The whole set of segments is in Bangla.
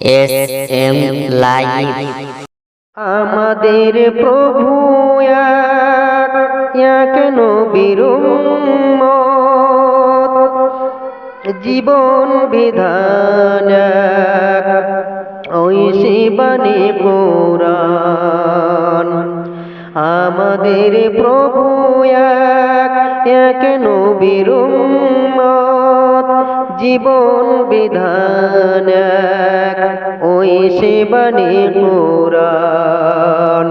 এম লাইভ আমাদের প্রভু নবীর উম্মত। জীবন বিধান ওই শিবানী কোরআন আমাদের প্রভু এক, এক নবীর। জীবন বিধান ওই শিবানী কোরআন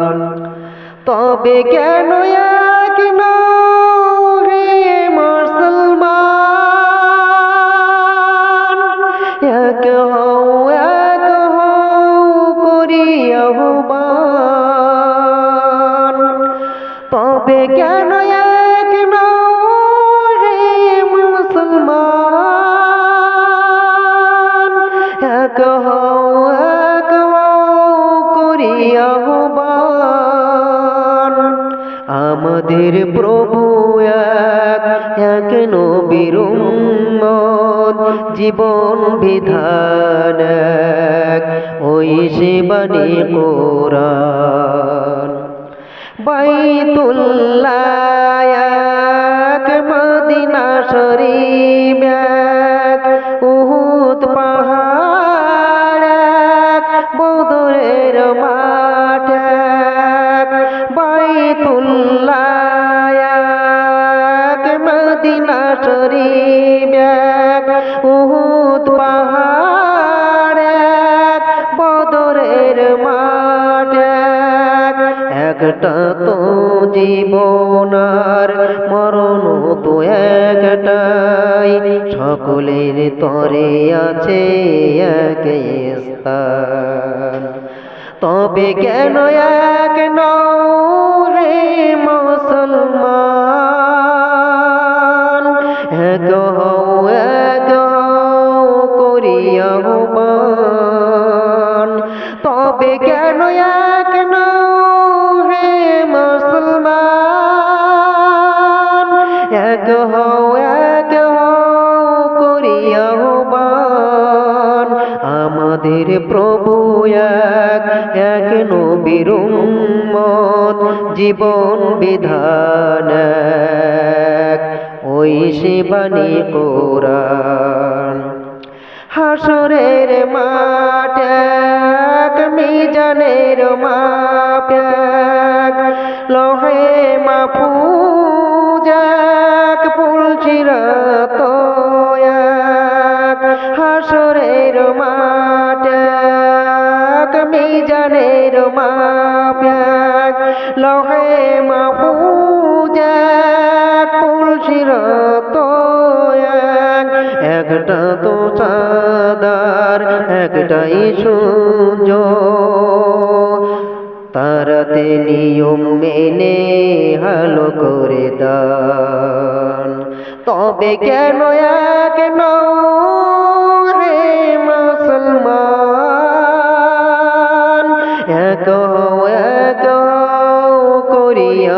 তবে কেন এক কেন হও আমাদের প্রভু এক এক নবীর জীবন বিধান এক। ওই শিবানী কোরআন। বাইতুল্লাহ বদরের মাঠ বাইতুল্লাহ মদিনা শরীফ উহুদ পাহাড় বদরের মাঠ এক একটা তো জীবনার মরণ তো একটাই সকলের তরে আছে স্থান। তবে কেন এক রে মুসলমান? এক হও এক হও করি আহ্বান তবে কেন এক প্রভু এক এক নবীর জীবন বিধান ওই শিবানী কোরআন হাসরের মাঠ এক, মিজানের মাপ এক। লহে মাফুজ এক পুলচিরাত এক। হাসরের এক মিজানের মাপ এক লহে পুলচিরাত এক একটা তো চাঁদার একটাই সূর্য। তারাতে নিয়ম মেনে হালো করে দান। তবে কেন এক রে মুসলমান? এক এক হও করি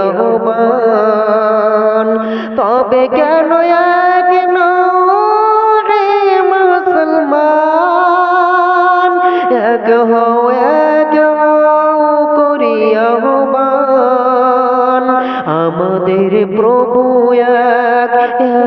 তবে কেন এক নও রে মুসলমান? এক হও এক হও করি আহ্বান আমাদের প্রভু